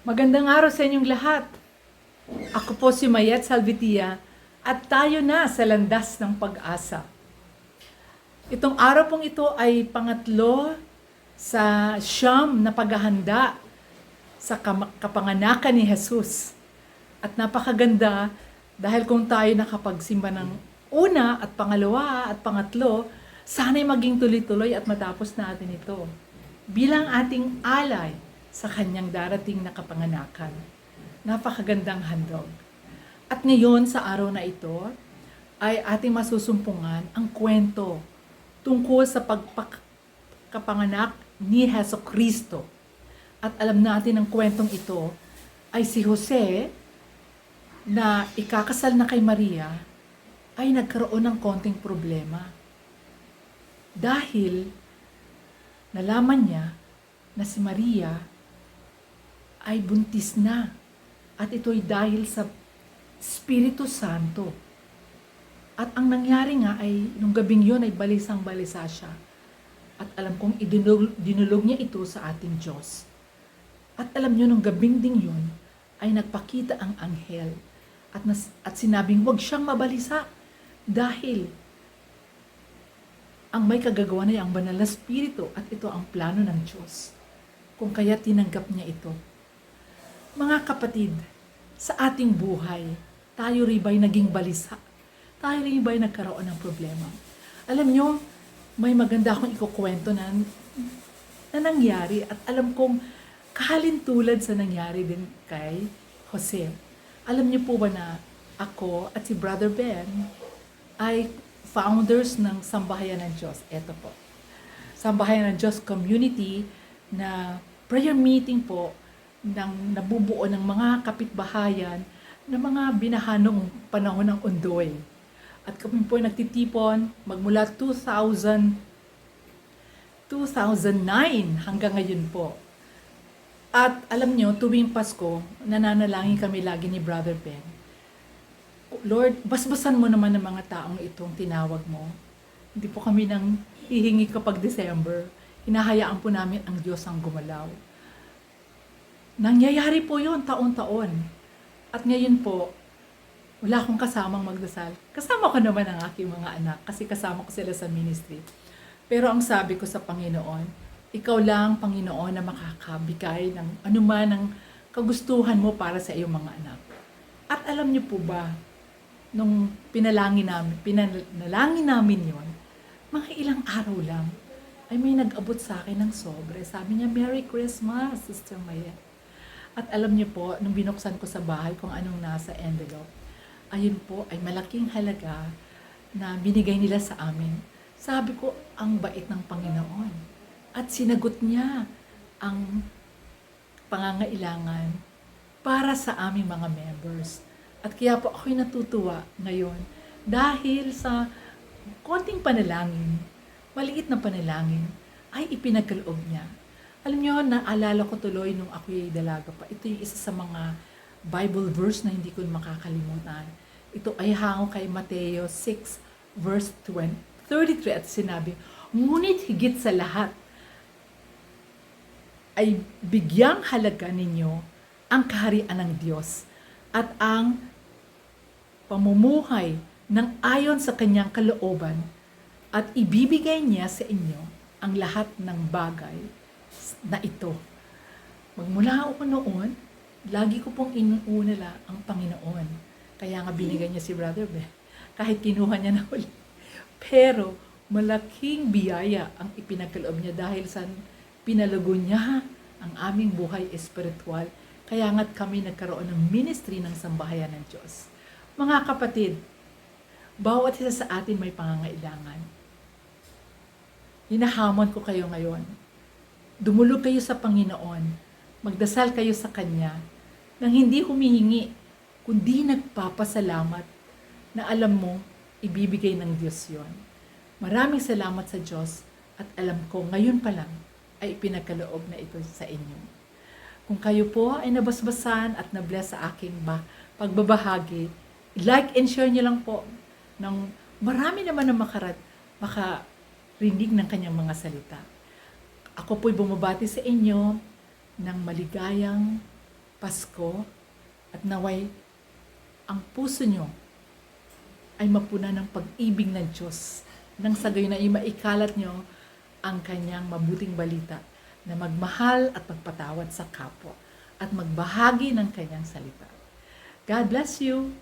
Magandang araw sa inyong lahat. Ako po si Mayet Salvitia at tayo na sa landas ng pag-asa. Itong araw pong ito ay pangatlo sa siyam na paghahanda sa kapanganakan ni Jesus. At napakaganda dahil kung tayo nakapagsimba ng una at pangalawa at pangatlo, sana'y maging tuloy-tuloy at matapos natin ito bilang ating alay sa kanyang darating na kapanganakan. Napakagandang handog. At ngayon sa araw na ito ay ating masusumpungan ang kwento tungkol sa pagpakapanganak ni Heso Kristo. At alam natin ang kwentong ito ay si Jose na ikakasal na kay Maria ay nagkaroon ng konting problema. Dahil nalaman niya na si Maria ay buntis na at ito'y dahil sa Espiritu Santo. At ang nangyari nga ay, nung gabing yun ay balisang-balisa siya. At alam kong idinulog, dinulog niya ito sa ating Diyos. At alam niyo, nung gabing ding yun, ay nagpakita ang anghel. At, nas, at sinabing, huwag siyang mabalisa. Dahil ang may kagagawa na ang banal na spirito at ito ang plano ng Diyos. Kung kaya tinanggap niya ito. Mga kapatid, sa ating buhay, tayo rin ba'y naging balisa? Tayo rin ba'y nagkaroon ng problema? Alam nyo, may maganda akong ikukwento na, na nangyari at alam kong kahalintulad sa nangyari din kay Jose. Alam niyo po ba na ako at si Brother Ben ay founders ng Sambahayan ng Diyos. Ito po. Sambahayan ng Diyos community na prayer meeting po ng nabubuo ng mga kapitbahayan na mga binahanong panahon ng Undoy. At kami po ay nagtitipon magmula 2000 2009 hanggang ngayon po. At alam nyo, tuwing Pasko, nananalangin kami lagi ni Brother Ben. Lord, basbasan mo naman ng mga taong itong tinawag mo. Hindi po kami nang hihingi kapag December. Hinahayaan po namin ang Diyos ang gumalaw. Nangyayari po yon taon-taon. At ngayon po, wala akong kasamang magdasal. Kasama ko naman ang aking mga anak kasi kasama ko sila sa ministry. Pero ang sabi ko sa Panginoon, ikaw lang, Panginoon, na makakabigay ng anuman ng kagustuhan mo para sa iyong mga anak. At alam niyo po ba, nung pinalangin namin, pinalangin namin yon, mga ilang araw lang, ay may nag-abot sa akin ng sobre. Sabi niya, Merry Christmas, Sister Maya. At alam niyo po, nung binuksan ko sa bahay kung anong nasa envelope, ayun po ay malaking halaga na binigay nila sa amin. Sabi ko, ang bait ng Panginoon. At sinagot niya ang pangangailangan para sa aming mga members. At kaya po ako'y natutuwa ngayon dahil sa konting panalangin, maliit na panalangin, ay ipinagkaloob niya. Alam niyo, naalala ko tuloy nung ako'y dalaga pa. Ito yung isa sa mga Bible verse na hindi ko makakalimutan. Ito ay hango kay Mateo 6 verse 20, 33 at sinabi, Ngunit higit sa lahat, ay bigyang halaga ninyo ang kaharian ng Diyos at ang pamumuhay ng ayon sa kanyang kalooban at ibibigay niya sa inyo ang lahat ng bagay na ito. Magmula ako noon, lagi ko pong inuuna ang Panginoon. Kaya nga binigay niya si Brother Ben. Kahit kinuha niya na uli. Pero malaking biyaya ang ipinagkaloob niya dahil sa pinalago niya ang aming buhay espiritual. Kaya nga't kami nagkaroon ng ministry ng sambahayan ng Diyos. Mga kapatid, bawat isa sa atin may pangangailangan. Hinahamon ko kayo ngayon. Dumulog kayo sa Panginoon. Magdasal kayo sa Kanya nang hindi humihingi, kundi nagpapasalamat na alam mo, ibibigay ng Diyos yon. Maraming salamat sa Diyos at alam ko ngayon pa lang ay pinagkaloob na ito sa inyo. Kung kayo po ay nabasbasan at nabless sa aking ba, pagbabahagi, like and share niyo lang po ng marami naman na makarat, makarinig ng kanyang mga salita. Ako po'y bumabati sa inyo ng maligayang Pasko at naway ang puso nyo ay mapuna ng pag-ibig ng Diyos nang sa gayon ay maikalat nyo ang kanyang mabuting balita na magmahal at magpatawad sa kapwa at magbahagi ng kanyang salita. God bless you.